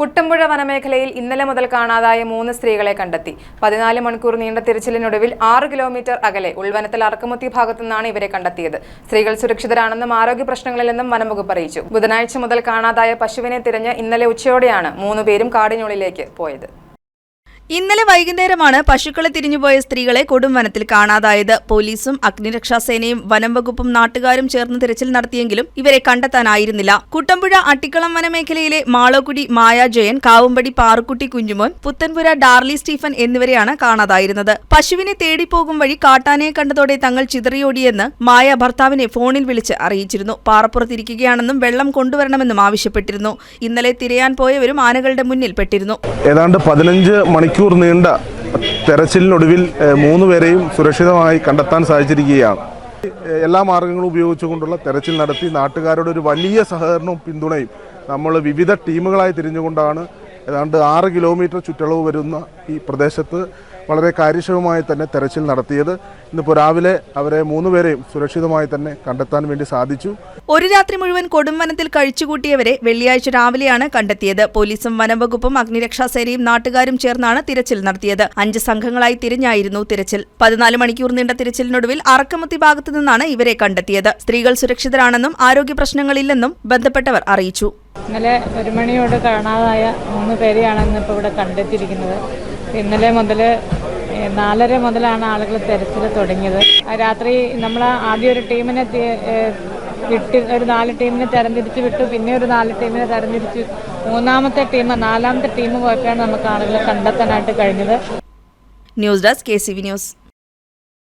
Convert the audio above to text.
കുട്ടമ്പുഴ വനമേഖലയിൽ ഇന്നലെ മുതൽ കാണാതായ മൂന്ന് സ്ത്രീകളെ കണ്ടെത്തി. പതിനാല് മണിക്കൂർ നീണ്ട തിരച്ചിലിനൊടുവിൽ ആറ് കിലോമീറ്റർ അകലെ ഉൾവനത്തിൽ അറക്കുമുത്തി ഭാഗത്തു നിന്നാണ് ഇവരെ കണ്ടെത്തിയത്. സ്ത്രീകൾ സുരക്ഷിതരാണെന്നും ആരോഗ്യ പ്രശ്നങ്ങളില്ലെന്നും വനംവകുപ്പ് അറിയിച്ചു. ബുധനാഴ്ച മുതൽ കാണാതായ പശുവിനെ തിരഞ്ഞ് ഇന്നലെ ഉച്ചയോടെയാണ് മൂന്നുപേരും കാടിനുള്ളിലേക്ക് പോയത്. ഇന്നലെ വൈകുന്നേരമാണ് പശുക്കളെ തിരിഞ്ഞുപോയ സ്ത്രീകളെ കൊടുംവനത്തിൽ കാണാതായത്. പോലീസും അഗ്നിരക്ഷാസേനയും വനം വകുപ്പും നാട്ടുകാരും ചേർന്ന് തിരച്ചിൽ നടത്തിയെങ്കിലും ഇവരെ കണ്ടെത്താനായിരുന്നില്ല. കുട്ടമ്പുഴ അട്ടിക്കളം വനമേഖലയിലെ മാളോക്കുടി മായാജയൻ കാവുംപടി പാറുക്കുട്ടി കുഞ്ഞുമോൻ പുത്തൻപുര ഡാർലി സ്റ്റീഫൻ എന്നിവരെയാണ് കാണാതായിരുന്നത്. പശുവിനെ തേടിപ്പോകും വഴി കാട്ടാനയെ കണ്ടതോടെ തങ്ങൾ ചിതറിയോടിയെന്ന് മായ ഭർത്താവിനെ ഫോണിൽ വിളിച്ച് അറിയിച്ചിരുന്നു. പാറപ്പുറത്തിരിക്കുകയാണെന്നും വെള്ളം കൊണ്ടുവരണമെന്നും ആവശ്യപ്പെട്ടിരുന്നു. ഇന്നലെ തിരയാൻ പോയവരും ആനകളുടെ മുന്നിൽ പെട്ടിരുന്നു. ഏതാണ്ട് പതിനഞ്ച് മണിക്കൂർ നീണ്ട തെരച്ചിലിനൊടുവിൽ മൂന്ന് പേരെയും സുരക്ഷിതമായി കണ്ടെത്താൻ സാധിച്ചിരിക്കുകയാണ്. എല്ലാ മാർഗങ്ങളും ഉപയോഗിച്ചുകൊണ്ടുള്ള തെരച്ചിൽ നടത്തി നാട്ടുകാരുടെ ഒരു വലിയ സഹകരണവും പിന്തുണയും നമ്മൾ വിവിധ ടീമുകളായി തിരിഞ്ഞുകൊണ്ടാണ് ഏതാണ്ട് ആറ് കിലോമീറ്റർ ചുറ്റളവ് വരുന്ന ഈ പ്രദേശത്ത് വളരെ കാര്യക്ഷമമായി തന്നെ തെരച്ചിൽ നടത്തിയത്. ഇന്നിപ്പോൾ രാവിലെ അവരെ മൂന്നുപേരെയും സുരക്ഷിതമായി തന്നെ കണ്ടെത്താൻ വേണ്ടി സാധിച്ചു. ഒരു രാത്രി മുഴുവൻ കൊടുംവനത്തിൽ കഴിച്ചുകൂട്ടിയവരെ വെള്ളിയാഴ്ച രാവിലെയാണ് കണ്ടെത്തിയത്. പോലീസും വനംവകുപ്പും അഗ്നിരക്ഷാസേനയും നാട്ടുകാരും ചേർന്നാണ് തിരച്ചിൽ നടത്തിയത്. അഞ്ച് സംഘങ്ങളായി തിരിഞ്ഞായിരുന്നു തിരച്ചിൽ. പതിനാല് മണിക്കൂർ നീണ്ട തിരച്ചിലിനൊടുവിൽ അറക്കമത്തി ഭാഗത്തു നിന്നാണ് ഇവരെ കണ്ടെത്തിയത്. സ്ത്രീകൾ സുരക്ഷിതരാണെന്നും ആരോഗ്യ പ്രശ്നങ്ങളില്ലെന്നും ബന്ധപ്പെട്ടവർ അറിയിച്ചു. ഇന്നലെ ഒരു മണിയോട് കാണാതായ മൂന്ന് പേരെയാണ് ഇന്നിപ്പോൾ ഇവിടെ കണ്ടെത്തിയിരിക്കുന്നത്. ഇന്നലെ മുതൽ നാലര മുതലാണ് ആളുകൾ തെരച്ചിൽ തുടങ്ങിയത്. രാത്രി നമ്മൾ ആദ്യം ഒരു ടീമിനെ വിട്ട് ഒരു നാല് ടീമിനെ തരംതിരിച്ച് വിട്ടു. പിന്നെ ഒരു നാല് ടീമിനെ തരംതിരിച്ച്. മൂന്നാമത്തെ ടീം നാലാമത്തെ ടീം പോയപ്പോഴാണ് നമുക്ക് ആളുകളെ കണ്ടെത്താനായിട്ട് കഴിഞ്ഞത്. News desk K C V news.